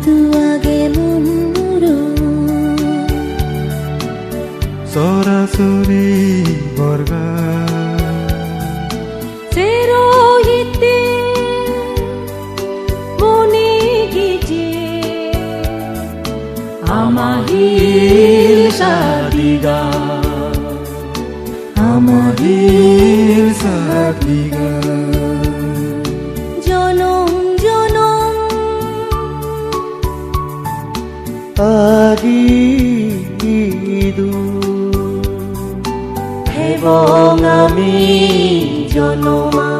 빈두하게 몸으로 소라소리 걸가 새로이때 모니기지 아마힐 사디가 아마힐 사디가 আগিদু এবং আমি জনমা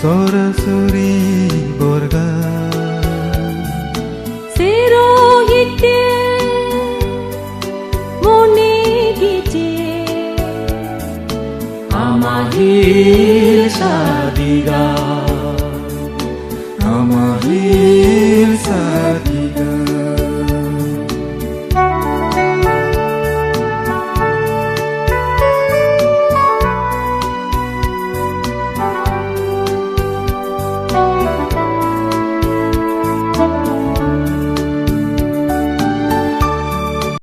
সরাসরি বর্গা সেরোহিতে মনে গেছে আমাহিল সা 네가 아마